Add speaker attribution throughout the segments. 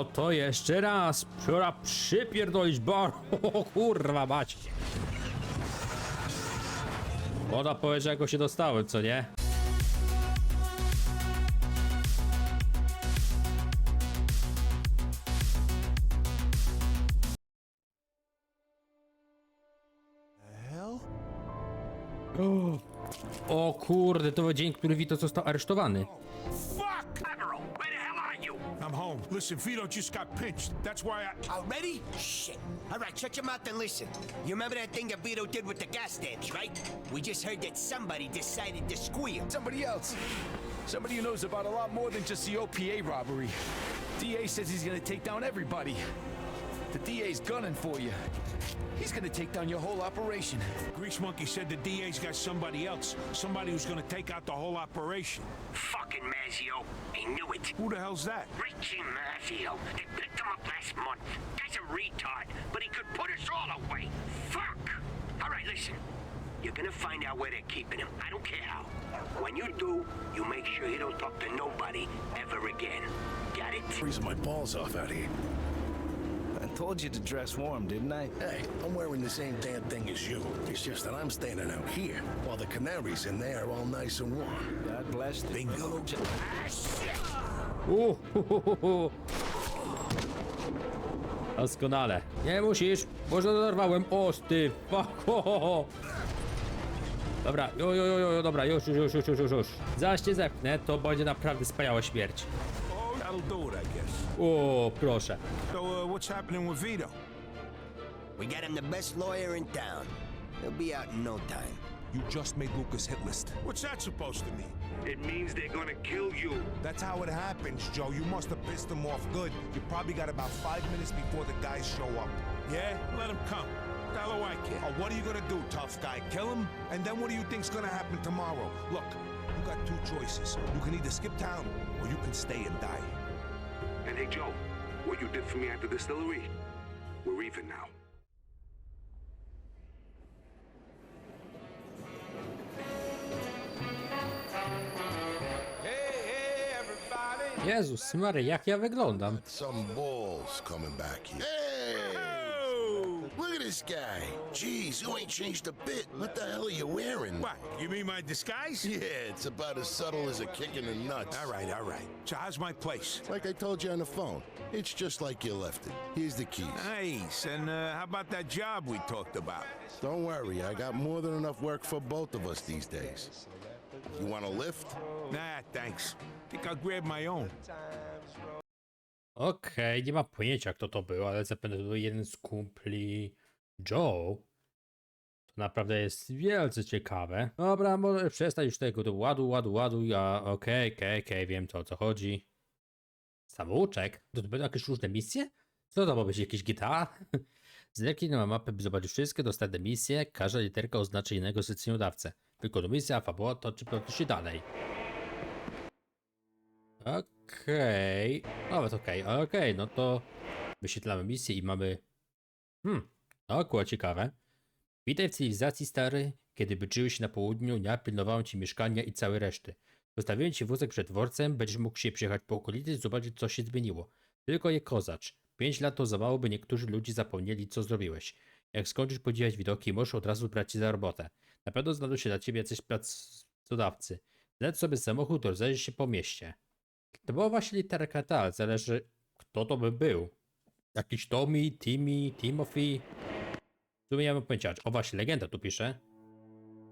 Speaker 1: No to jeszcze raz. Pora przypierdolić bar. O kurwa mać. Ona powiedziała, jak go się dostałem, co nie? O kurde, to był dzień, który Vito został aresztowany.
Speaker 2: Fuck! Home. Listen, Vito just got pinched. That's why I.
Speaker 3: Already? Shit. All right, shut your mouth and listen. You remember that thing that Vito did with the gas stamps, right? We just heard that somebody decided to squeal.
Speaker 4: Somebody else. Somebody who knows about a lot more than just the OPA robbery. DA says he's gonna take down everybody. The DA's gunning for you. He's gonna take down your whole operation.
Speaker 2: Grease Monkey said the DA's got somebody else. Somebody who's gonna take out the whole operation.
Speaker 3: Fucking Mazio. I knew it.
Speaker 2: Who the hell's that?
Speaker 3: Richie Mazio. They picked him up last month. Guy's a retard, but he could put us all away. Fuck. All right, listen. You're gonna find out where they're keeping him. I don't care how. When you do, you make sure you don't talk to nobody ever again. Got it?
Speaker 5: freezing my balls off out here.
Speaker 4: Told you to dress warm, didn't I?
Speaker 5: Hey, I'm wearing the same damn thing as you. It's just that I'm standing out here, while the canaries in there are all nice and warm.
Speaker 4: God bless the
Speaker 5: Bingo.
Speaker 1: Uh, hu, hu. Doskonale. Nie musisz, może dorwałem. O, ty, fuck, ho, ho, ho. Dobra, jo, jo, jo, jo, dobra, już, już, już, już, już, już. Zaś cię zepchnę, to będzie naprawdę wspaniała śmierć.
Speaker 2: Oh, that'll do it, I guess.
Speaker 1: O, proszę.
Speaker 2: So, uh, what's happening with Vito?
Speaker 3: We got him the best lawyer in town. He'll be out in no time.
Speaker 6: You just made Lucas hit list.
Speaker 2: What's that supposed to mean?
Speaker 6: It means they're gonna kill you.
Speaker 7: That's how it happens, Joe. You must have pissed them off good. You probably got about five minutes before the guys show up.
Speaker 2: Yeah, let him come. Hell do I care?
Speaker 7: Oh, what are you gonna do, tough guy? Kill him? And then what do you think's gonna happen tomorrow? Look, you got two choices. You can either skip town or you can stay and die.
Speaker 6: And hey, Joe, what you did for me at the distillery, we're even now. Hey, hey, everybody!
Speaker 1: Jezus Mary, jak ja wyglądam?
Speaker 5: Some balls coming back here. Hey! Look at this guy. Jeez, you ain't changed a bit. What the hell are you wearing?
Speaker 2: What? You mean my disguise?
Speaker 5: Yeah, it's about as subtle as a kick in the nuts.
Speaker 2: All right, all right. So how's my place?
Speaker 5: Like I told you on the phone, it's just like you left it. Here's the keys.
Speaker 2: Nice. And uh, how about that job we talked about?
Speaker 5: Don't worry, I got more than enough work for both of us these days. You want a lift?
Speaker 2: Nah, thanks. Think I'll grab my own.
Speaker 1: Okej, nie mam pojęcia kto to był, ale zapewne to był jeden z kumpli Joe. To naprawdę jest wielce ciekawe. Dobra, może przestań już tego do ładu, ładu, ładu, ja okej, okej, okej, wiem to o co chodzi. Samouczek? To, to będą jakieś różne misje? Co to ma być, jakieś GTA? Zerknij na mapę, by zobaczyć wszystkie dostępne misje. Każda literka oznacza innego zleceniodawcę. Wykonuj misję, fabuła toczy toczy się dalej. Okej. Nawet okej, okej, no to wyświetlamy misję i mamy. Hmm, akurat ciekawe. Witaj w cywilizacji stary, kiedy byczyły się na południu, ja pilnowałem ci mieszkania i całej reszty. Zostawiłem ci wózek przed dworcem, będziesz mógł się przejechać po okolicy i zobaczyć co się zmieniło. Tylko je kozacz. Pięć lat to za mało, by niektórzy ludzie zapomnieli co zrobiłeś. Jak skończysz podziwiać widoki, możesz od razu brać się za robotę. Na pewno znajdą się dla ciebie jacyś pracodawcy. Znajdź sobie samochód, rozejrzyj się po mieście. To była właśnie literka ta, ale zależy kto to by był. Jakiś Tommy, Timmy, Timothy. Sumie nie mam pojęcia. O właśnie, legenda tu pisze.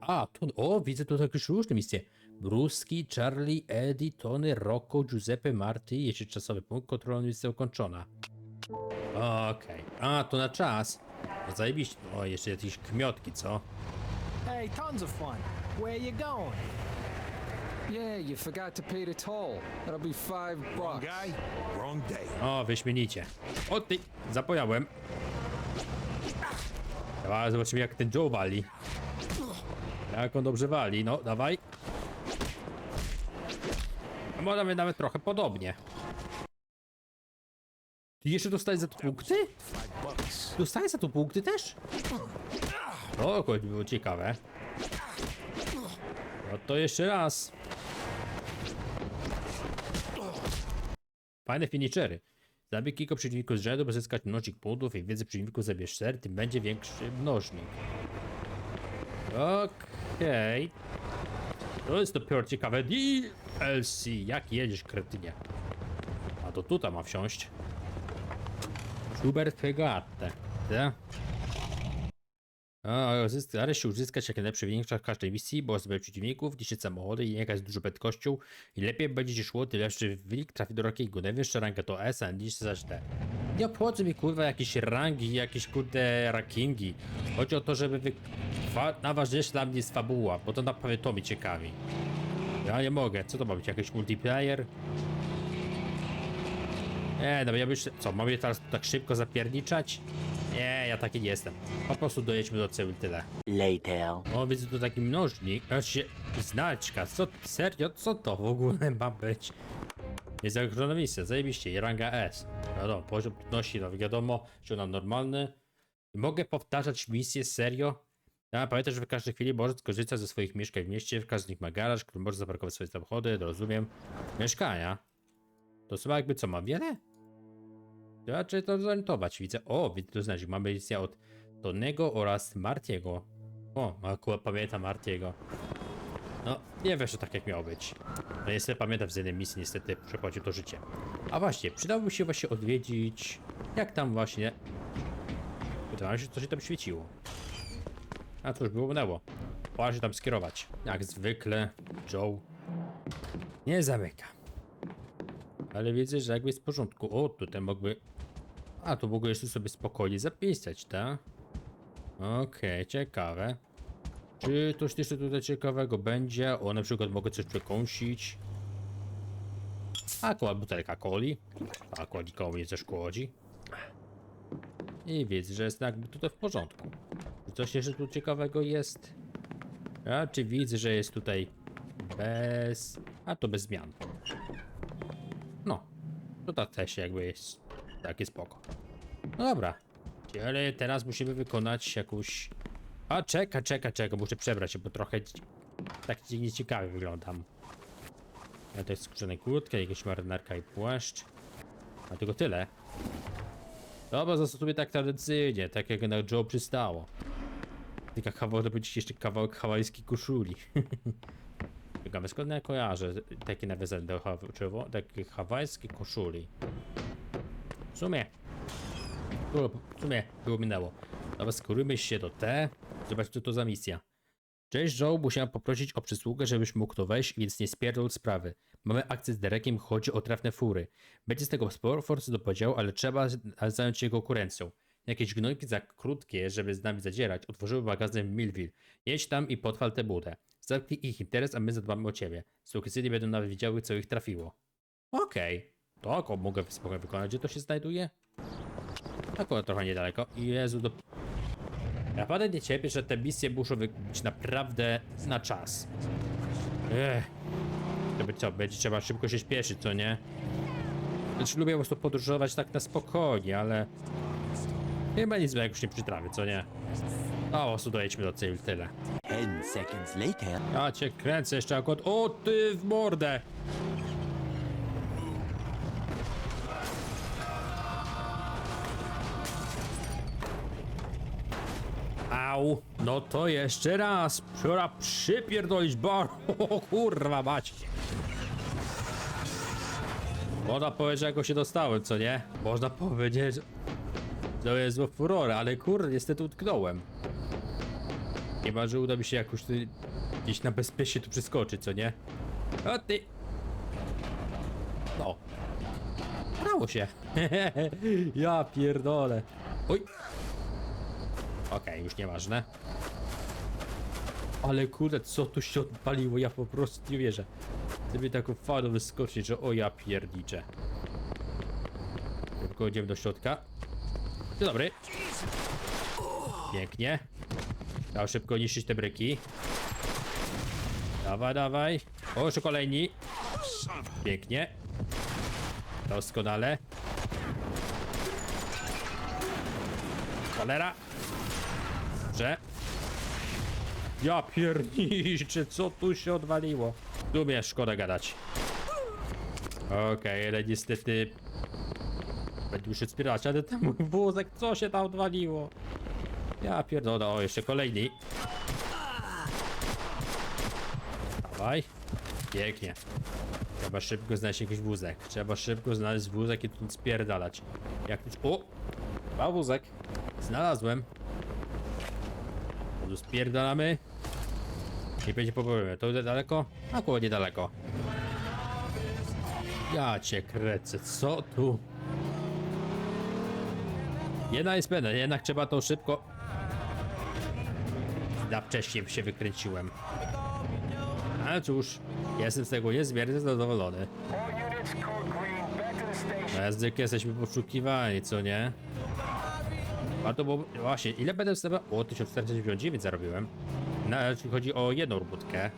Speaker 1: A, tu, o, widzę tu jakieś różne misje. Bruski, Charlie, Eddie, Tony, Rocco, Giuseppe, Marty. Jeśli czasowy punkt, kontrola misja ukończona. Okej. A, to na czas. No zajebiście. O, jeszcze jakieś kmiotki, co?
Speaker 8: Hey, tons of fun. Where you going? Yeah, you forgot to pay the toll. That'll be five
Speaker 2: Wrong
Speaker 8: bucks.
Speaker 2: guy, wrong day.
Speaker 1: O, wyśmienicie. O ty, zapomniałem. Zobaczymy jak ten Joe wali. Jak on dobrze wali, no dawaj. A może nawet, trochę podobnie. Ty jeszcze dostajesz za to punkty? Dostajesz za to punkty też? O, akurat było ciekawe. No to jeszcze raz. Fajne finishery. Zabij kilka przeciwników z rzędu, by zyskać mnożnik punktów i więcej przeciwników zabierz ser, tym będzie większy mnożnik. Okej. To jest dopiero ciekawe DLC. Jak jedziesz, kretynie? A to tutaj ma wsiąść. Super Fegate. Tak? A, Stara się uzyskać jak najlepsze wynik w każdej misji, bo zbędzie przeciwników, niszczyć samochody i jaka jest dużo prędkością i lepiej będzie ci szło, tyle lepszy wynik trafi do rankingu. Najwyższa ranga to S, a niż zaś D. Nie obchodzą mi kurwa jakieś rangi, jakieś kurde rankingi. Chodzi o to, żeby wy... Fa... Najważniejsze dla mnie jest fabuła, bo to naprawdę to mnie ciekawi. Ja nie mogę, co to ma być, jakiś multiplayer? Nie, no ja myślę, co, mam je teraz tak szybko zapierniczać? Nie, ja taki nie jestem. Po prostu dojedźmy do celu tyle.
Speaker 9: Later.
Speaker 1: O, widzę tu taki mnożnik. Się znaczka. Co, serio? Co to w ogóle ma być? Jest zagrożona misja, zajebiście. Ranga S. Wiadomo, poziom trudności, no wiadomo, że ona normalny. Mogę powtarzać misje, serio? Ja pamiętaj, że w każdej chwili możesz skorzystać ze swoich mieszkań w mieście. W każdym z nich ma garaż, który może zaparkować swoje samochody, rozumiem. Mieszkania. To chyba jakby co, ma wiele? To Raczej to zorientować. Widzę, o, to znaczy, mamy misję od Tonego oraz Martiego. O, akurat pamiętam Martiego. No, nie wiesz, że tak jak miało być. No niestety pamiętam z jednej misji, niestety przepłacił to życie. A właśnie, przydałoby się właśnie odwiedzić, jak tam właśnie... Pytałem się, co się tam świeciło. A to już było minęło. Pora się tam skierować. Jak zwykle, Joe nie zamyka. Ale widzę, że jakby jest w porządku. O, tutaj mógłby... A, tu mogę jeszcze sobie spokojnie zapisać, tak? Okej, ciekawe. Czy coś jeszcze tutaj ciekawego będzie? O, na przykład mogę coś przekąsić. Akurat butelka coli. Akurat nikomu nie zaszkodzi. I widzę, że jest jakby tutaj w porządku. Czy coś jeszcze tu ciekawego jest? A czy widzę, że jest tutaj bez... A to bez zmian. No. To tak też jakby jest takie spoko. No dobra. Ale teraz musimy wykonać jakąś... A czeka, czeka, czeka, muszę przebrać się, bo trochę tak ci- nieciekawie wyglądam. Ja też skórzanej kurtkę, jakieś marynarka i płaszcz. A tylko tyle. Dobra, zastosuję tak tradycyjnie, tak jak na Joe przystało. Tylko kawał, to będzie jeszcze kawałek hawajskiej koszuli. Ciekawe, skąd ja kojarzę takie nawiązanie do czerwo- takie hawajskiej koszuli. W sumie. Było, w sumie było minęło. Dobra, skórujmy się do T. Zobacz, co to za misja. Cześć Joe, musiałem poprosić o przysługę, żebyś mógł tu wejść, więc nie spierdol sprawy. Mamy akcję z Derekiem, chodzi o trafne fury. Będzie z tego sporo do podziału, ale trzeba zająć się konkurencją. Jakieś gnojki za krótkie, żeby z nami zadzierać, otworzyły magazyn Millville. Jedź tam i potwal tę budę. Zamknij ich interes, a my zadbamy o ciebie. Sukisyny będą nawet wiedziały, co ich trafiło. Okej. To oko mogę spokojnie wykonać. Gdzie to się znajduje? Akurat trochę niedaleko. Jezu, do... Naprawdę nie cierpię, że te misje muszą być naprawdę na czas. Ech. Żeby co, będzie trzeba szybko się śpieszyć, co nie? Znaczy lubię po prostu podróżować tak na spokojnie, ale... Chyba nic złego już nie przytrafię, co nie? No, po prostu dojedźmy do celu, tyle.
Speaker 9: Ten seconds later.
Speaker 1: Ja cię kręcę jeszcze akurat. O ty w mordę! No to jeszcze raz. Pora przypierdolić bar. Kurwa mać. Można powiedzieć, jak go się dostałem, co nie? Można powiedzieć, że to jest zło furorę, ale kurde, niestety utknąłem. Chyba, że uda mi się jakoś tu, gdzieś na bezpiecznie tu przeskoczyć, co nie? O ty! No. Brało się. ja pierdolę. Oj. Okej, już nieważne. Ale kurde, co tu się odpaliło? Ja po prostu nie wierzę. Gdyby taką falą wyskoczyć, że o ja pierniczę. Tylko idziemy do środka. Dzień dobry. Pięknie. Trzeba szybko niszczyć te bryki. Dawaj, dawaj. O, jeszcze kolejni. Pięknie. Doskonale. Cholera. Dobrze. Ja pierniczę, co tu się odwaliło? Tu mnie szkoda gadać. Okej, ale niestety... Będę już wspierać, ale ten mój wózek, co się tam odwaliło? Ja pierdolę, o jeszcze kolejny. Dawaj. Pięknie. Trzeba szybko znaleźć jakiś wózek. Trzeba szybko znaleźć wózek i tu spierdalać. Jak już... O! Chyba wózek. Znalazłem. Tu spierdalamy. Nie będzie problemu. To idę daleko? Akurat niedaleko. Ja cię krecę, co tu? Jedna jest pewna, jednak trzeba to szybko... Za wcześnie się wykręciłem. Ale cóż, jestem z tego niezmiernie zadowolony. No, jak zwykle jesteśmy poszukiwani, co nie? A to było... Właśnie, ile będę sobie... O, 1499 zarobiłem. Na, jeśli chodzi o jedną robótkę.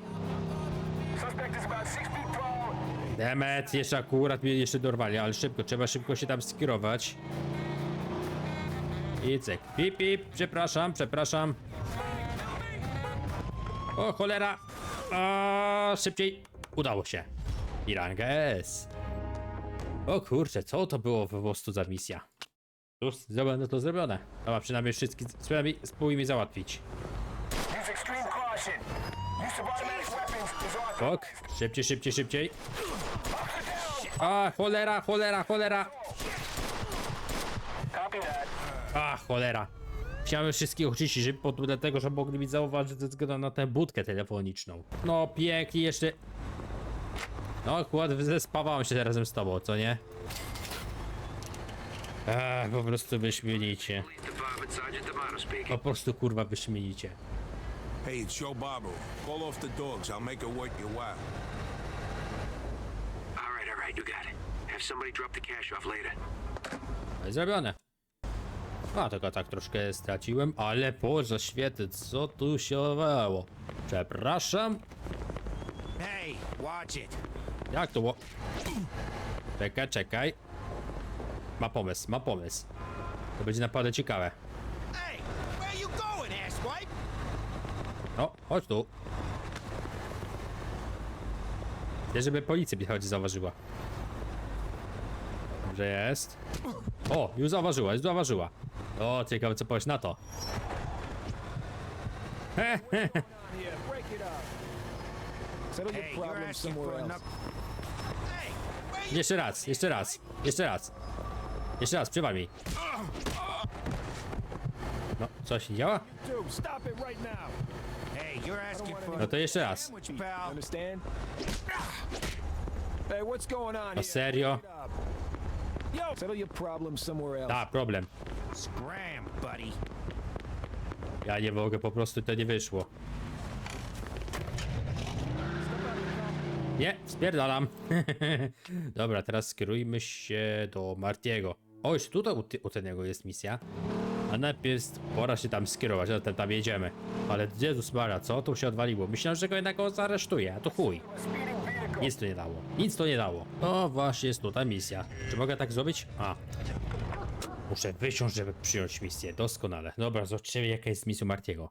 Speaker 1: Demet, jeszcze akurat mnie jeszcze dorwali, ale szybko, trzeba szybko się tam skierować. I cyk. Pip, pip, przepraszam, przepraszam. O, cholera. A, szybciej. Udało się. I ranga S. O kurczę, co to było po prostu za misja? Już zrobione to zrobione. Dobra, przynajmniej wszystkich, przynajmniej spróbuj mi załatwić. Kok, szybciej, szybciej, szybciej. A, cholera, cholera, cholera. A, cholera. Chciałem wszystkich oczyścić szybko, tu dlatego, że mogli mi zauważyć ze względu na tę budkę telefoniczną. No, pięknie, jeszcze... No, akurat zespawałem się razem z tobą, co nie? Ech, po prostu wyśmienicie. Po prostu kurwa wyśmienicie.
Speaker 7: Hey, it's Joe Barbaro. Call off the dogs. I'll make it worth your while.
Speaker 3: All right, all right, you got it. Have somebody drop the cash off later.
Speaker 1: No i zrobione. A, tylko tak troszkę straciłem, ale Boże świety, co tu się odwało? Przepraszam,
Speaker 2: Hey, watch it.
Speaker 1: jak to było? Czekaj, czekaj. Ma pomysł, ma pomysł. To będzie naprawdę ciekawe. No, chodź tu. Chcę, żeby policja mnie choć zauważyła. Dobrze jest. O, już zauważyła, już zauważyła. O, ciekawe co powiesz na to.
Speaker 2: Where you
Speaker 1: Jeszcze raz, jeszcze raz, jeszcze raz. Jeszcze raz, przywal mi. No, coś nie działa? No to jeszcze raz.
Speaker 8: here?
Speaker 1: serio? Da, problem. Ja nie mogę, po prostu to nie wyszło. Nie, spierdalam. Dobra, teraz skierujmy się do Martiego. O, już tutaj u, ty- u tego jest misja. A najpierw pora się tam skierować, zatem tam jedziemy. Ale Jezus Maria, co tu się odwaliło? Myślałem, że go jednak zaresztuje, a to chuj. Nic to nie dało, nic to nie dało. O, właśnie jest tutaj misja. Czy mogę tak zrobić? A. Muszę wysiąść, żeby przyjąć misję. Doskonale. Dobra, zobaczymy jaka jest misja Martiego.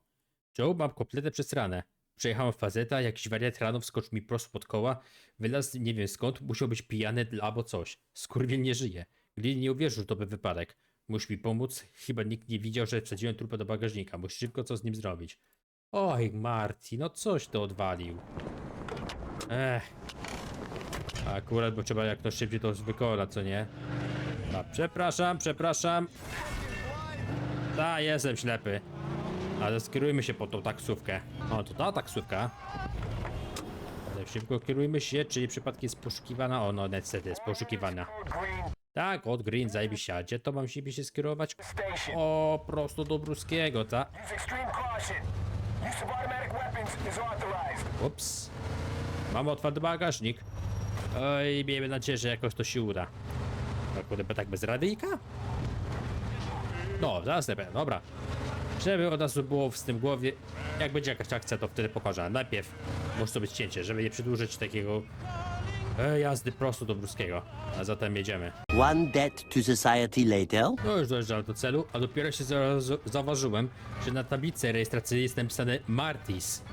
Speaker 1: Joe, mam kompletę przez ranę. Przejechałem fazeta, jakiś wariat rano wskoczył mi prosto pod koła, wylazł nie wiem skąd, musiał być pijany albo coś. Skurwiel nie żyje. Glin nie uwierzył, że to by wypadek. Musisz mi pomóc? Chyba nikt nie widział, że wsadziłem trupę do bagażnika. Musisz szybko co z nim zrobić. Oj, Marty, no coś to odwalił. Ech. Akurat, bo trzeba jak to szybciej to wykonać, co nie? A, przepraszam, przepraszam. Ta, jestem ślepy. Ale skierujmy się po tą taksówkę. O, to ta taksówka. Ale szybko kierujmy się, czyli przypadkiem jest poszukiwana. O, no niestety jest poszukiwana. Tak, od Green, zajebiście. A gdzie to mam siebie się skierować? O, prosto do Bruskiego, tak? Ups. Mam otwarty bagażnik. Oj, miejmy nadzieję, że jakoś to się uda. No kurde, tak bez radyjka? No, zaraz lepiej, dobra. Żeby od razu było w tym głowie, jak będzie jakaś akcja, to wtedy pokażę. Najpierw może to być cięcie, żeby nie przedłużyć takiego e, jazdy prosto do Bruskiego. A zatem jedziemy.
Speaker 9: One debt to society later.
Speaker 1: No już dojeżdżam do celu, a dopiero się za- zauważyłem, że na tablicy rejestracyjnej jest napisane Martis.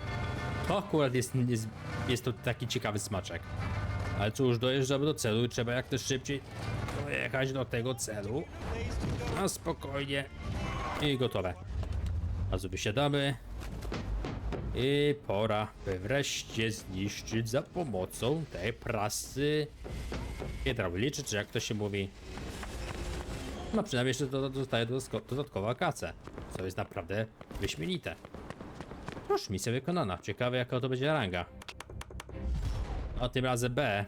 Speaker 1: To akurat jest, jest, jest to taki ciekawy smaczek. Ale cóż, dojeżdżamy do celu i trzeba jak to szybciej dojechać do tego celu. Na spokojnie. I gotowe. Razu wysiadamy. I pora by wreszcie zniszczyć za pomocą tej prasy hydraulicznej, czy jak to się mówi. No przynajmniej jeszcze dostaje dodatko- dodatkowa kaca, co jest naprawdę wyśmienite. Proszę, misja wykonana. Ciekawe jaka to będzie ranga. A tym razem B.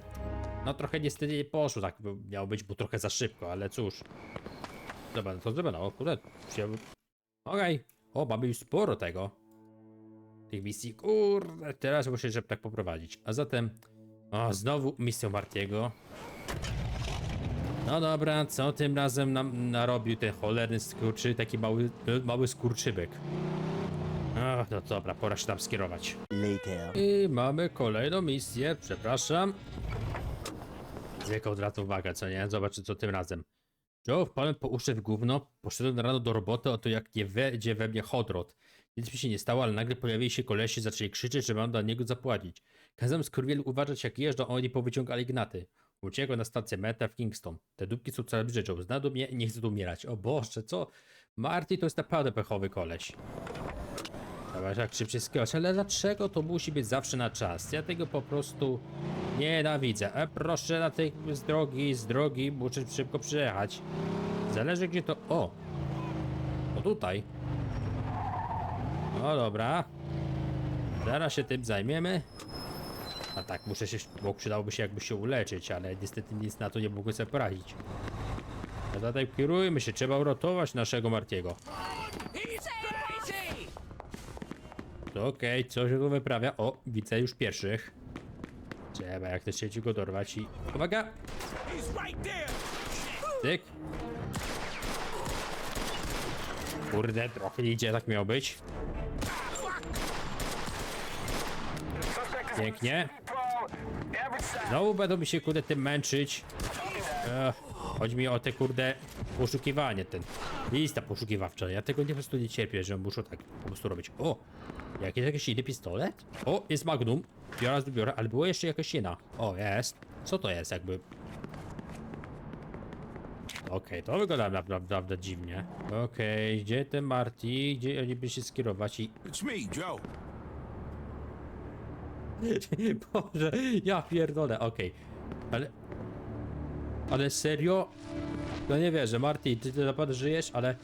Speaker 1: No trochę niestety nie poszło, tak miało być, bo trochę za szybko, ale cóż. Dobra, no to dobra, no kurde. się- Okej. O, mamy już sporo tego. Tych misji, kurde, teraz muszę żeby tak poprowadzić. A zatem, o, znowu misją Martiego. No dobra, co tym razem nam narobił ten cholerny skurczy, taki mały, mały skurczybyk. Ach, no dobra, pora się tam skierować.
Speaker 9: Later.
Speaker 1: I mamy kolejną misję, przepraszam. Zwykle od razu uwaga, co nie? Zobaczcie co tym razem. Joe wpadłem po uszy w gówno, poszedłem rano do roboty, oto jak nie wejdzie we mnie hodrot. Nic mi się nie stało, ale nagle pojawili się kolesi, zaczęli krzyczeć, że mam dla niego zapłacić. Kazałem skurwielu uważać jak jeżdżą, oni powyciągali gnaty. Uciekłem na stację metra w Kingston. Te dupki są coraz bliżej, Joe. Zna do mnie nie chce tu umierać. O Boże, co? Marty to jest naprawdę pechowy koleś. Dobra, tak szybciej skierować, ale dlaczego to musi być zawsze na czas? Ja tego po prostu nienawidzę. E, proszę na tej z drogi, z drogi, muszę szybko przejechać. Zależy gdzie to... O! To tutaj. No dobra. Zaraz się tym zajmiemy. A tak, muszę się, bo przydałoby się jakby się uleczyć, ale niestety nic na to nie mogłem sobie poradzić. A zatem kierujmy się, trzeba uratować naszego Martiego. Okej, co się tu wyprawia? O, widzę już pierwszych. Trzeba jak te sieci go dorwać i... Uwaga! Tyk. Kurde, trochę idzie, tak miało być. Pięknie. Znowu będą mi się kurde tym męczyć. Ech, chodzi mi o te kurde poszukiwanie, ten lista poszukiwawcza. Ja tego nie po prostu nie cierpię, że muszę tak po prostu robić. O! Jakiś jakiś inny pistolet? O, jest magnum. Biorę, biorę, ale było jeszcze jakaś inna. O, jest. Co to jest jakby? Okej, to wygląda naprawdę, naprawdę dziwnie. Okej, gdzie ten Marty? Gdzie oni by się skierować i...
Speaker 2: It's me, Joe.
Speaker 1: Boże, ja pierdolę, okej. Ale... Ale serio? No nie wierzę, Marty, ty, ty naprawdę żyjesz, ale...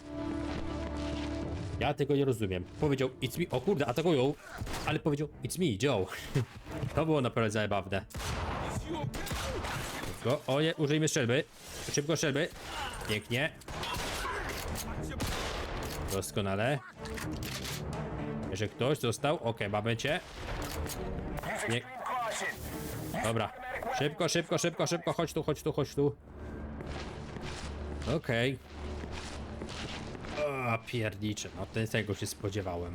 Speaker 1: Ja tego nie rozumiem. Powiedział, it's me, o kurde, atakują, ale powiedział, it's me, Joe. to było naprawdę zabawne. Go, o nie, użyjmy strzelby. Szybko strzelby. Pięknie. Doskonale. Jeszcze ktoś został? Okej, mamy cię. Nie. Dobra. Szybko, szybko, szybko, szybko. Chodź tu, chodź tu, chodź tu. Okej. O, piernicze. No ten tego się spodziewałem.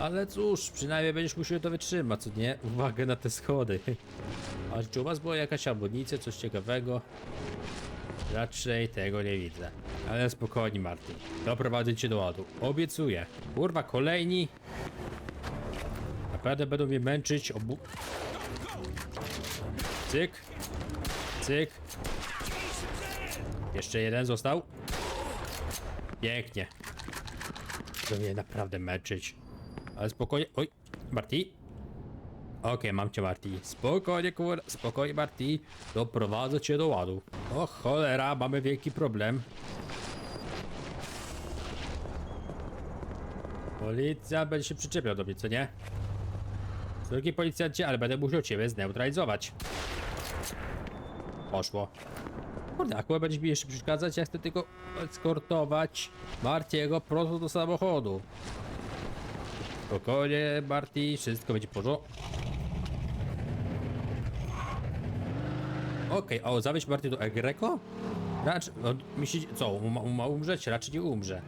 Speaker 1: Ale cóż, przynajmniej będziesz musiał to wytrzymać, co nie? Uwagę na te schody. A czy u was była jakaś amunicja, coś ciekawego? Raczej tego nie widzę. Ale spokojnie, Martin. Doprowadzę cię do ładu. Obiecuję. Kurwa, kolejni. Naprawdę będą mnie męczyć obu... Cyk. Cyk. Jeszcze jeden został. Pięknie. To mnie naprawdę męczyć. Ale spokojnie. Oj, Marty. Okej, mam cię Marty. Spokojnie, kur... Spokojnie, Marty. Doprowadzę cię do ładu. O cholera, mamy wielki problem. Policja będzie się przyczepiał do mnie, co nie? Drogi policjancie, ale będę musiał ciebie zneutralizować. Poszło. Kurde, akurat będziesz mi jeszcze przeszkadzać, ja chcę tylko eskortować Martiego prosto do samochodu. Spokojnie, Marty, wszystko będzie porządku. Okej, o, zawieź Marty do Egreko? Myśli, co, um, ma, ma umrzeć? Raczej nie umrze.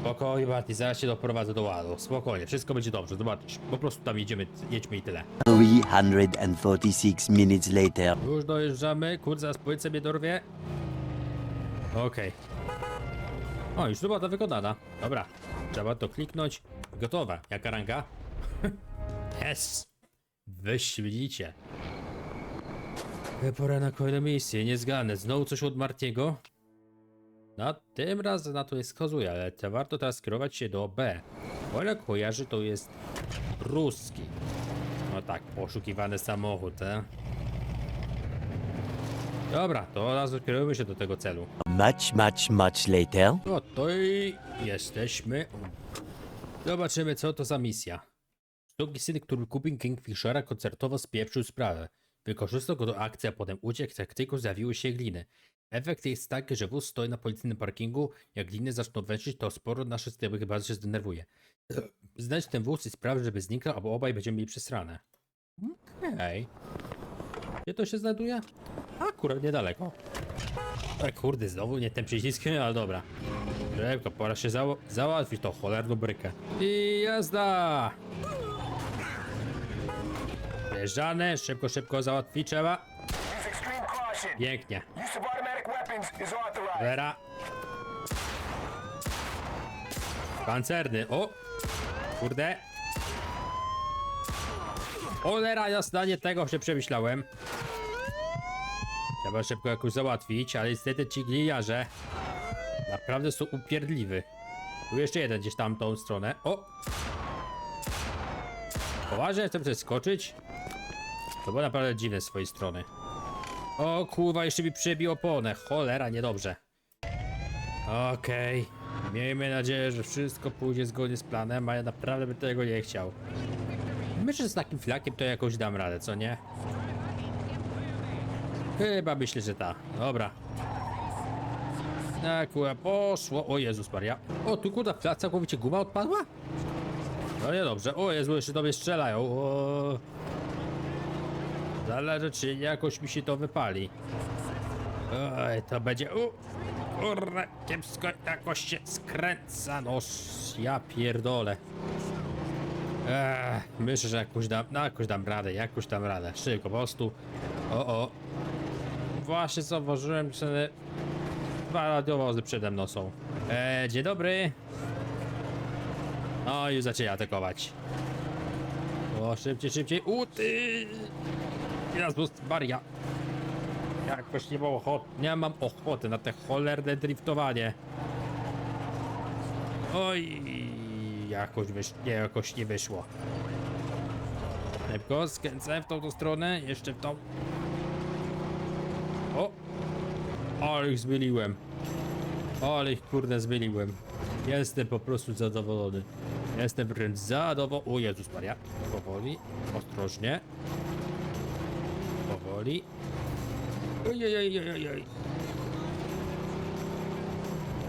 Speaker 1: Spokojnie, Marty, zaraz się doprowadzę do ładu. Spokojnie, wszystko będzie dobrze, zobaczysz. Po prostu tam jedziemy, jedźmy i tyle.
Speaker 9: 346 minutes later.
Speaker 1: Już dojeżdżamy, kurde, zaraz policja mnie dorwie. Okej. O, już robota wykonana. Dobra, trzeba to kliknąć. Gotowe. Jaka ranga? Yes! Wyśmienicie. Pora na kolejną misję, niezgadne. Znowu coś od Martiego? No, tym razem na to nie wskazuje, ale to warto teraz skierować się do B. Bo jak kojarzy, to jest ruski. No tak, poszukiwany samochód, e? Dobra, to od razu kierujemy się do tego celu.
Speaker 9: Much, much, much later.
Speaker 1: No to i jesteśmy. Zobaczymy, co to za misja. Sztuki syn, który kupił Kingfishera, koncertowo spieprzył sprawę. Wykorzystał go do akcji, a potem uciekł, jak tylko zjawiły się gliny. Efekt jest taki, że wóz stoi na policyjnym parkingu. Jak gliny zaczną węszyć, to sporo naszych znajomych bardzo się zdenerwuje. Znajdź ten wóz i spraw, żeby zniknął, albo obaj będziemy mieli przesrane. Okej. Gdzie to się znajduje? Akurat niedaleko. E kurde, znowu nie ten przycisk, ale dobra. Szybko, pora się zało- załatwić tą cholerną brykę. I jazda! Wjeżdżane, szybko, szybko załatwić. Pięknie. Vera. Pancerny, o! Kurde. Cholera jasna, nie tego się przemyślałem. Trzeba szybko jakoś załatwić, ale niestety ci gliniarze naprawdę są upierdliwy. Tu jeszcze jeden gdzieś tam tą stronę. O! Poważnie chcę przeskoczyć? To było naprawdę dziwne z swojej strony. O kurwa, jeszcze mi przebił oponę. Cholera, niedobrze. Okej. Miejmy nadzieję, że wszystko pójdzie zgodnie z planem, a ja naprawdę bym tego nie chciał. Myślę, że z takim flakiem to jakoś dam radę, co nie? Chyba myślę, że ta. Dobra. Tak, kurwa, poszło. O Jezus Maria. O, tu kurwa, fla- całkowicie guma odpadła? No niedobrze. O Jezu, jeszcze do mnie strzelają. O... Zależy, czy jakoś mi się to wypali. Oj, to będzie... U, kurde, kiepsko jakoś się skręca, no ja pierdolę. Ech, myślę, że jakoś dam, no jakoś dam radę, jakoś dam radę. Szybko, po prostu. O, o. Właśnie zauważyłem, że dwa radiowozy przede mną są. E, dzień dobry. O, już zaczęli atakować. O, szybciej, szybciej. U, ty! Jezus Maria. Jakoś nie mam ochoty, nie mam ochoty na te cholerne driftowanie. Oj, jakoś wysz, nie, jakoś nie wyszło. Szybko, skręcę w tą, tą stronę, jeszcze w tą. O! Ale ich zmyliłem. Ale ich kurde zmyliłem. Jestem po prostu zadowolony. Jestem wręcz zadowolony. O Jezus Maria. Powoli, ostrożnie. Powoli. Ojej,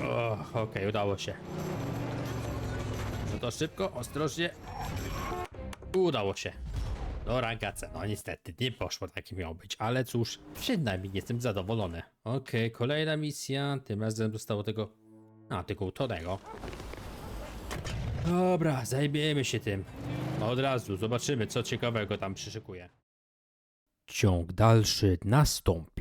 Speaker 1: O, Okej, udało się. No to szybko, ostrożnie. Udało się. Do rankace. No niestety, nie poszło tak jak miało być, ale cóż, przynajmniej jestem zadowolony. Okej, kolejna misja. Tym razem zostało tego... A, tylko utonego. Dobra, zajmiemy się tym. Od razu, zobaczymy co ciekawego tam przyszykuje. Ciąg dalszy nastąpi.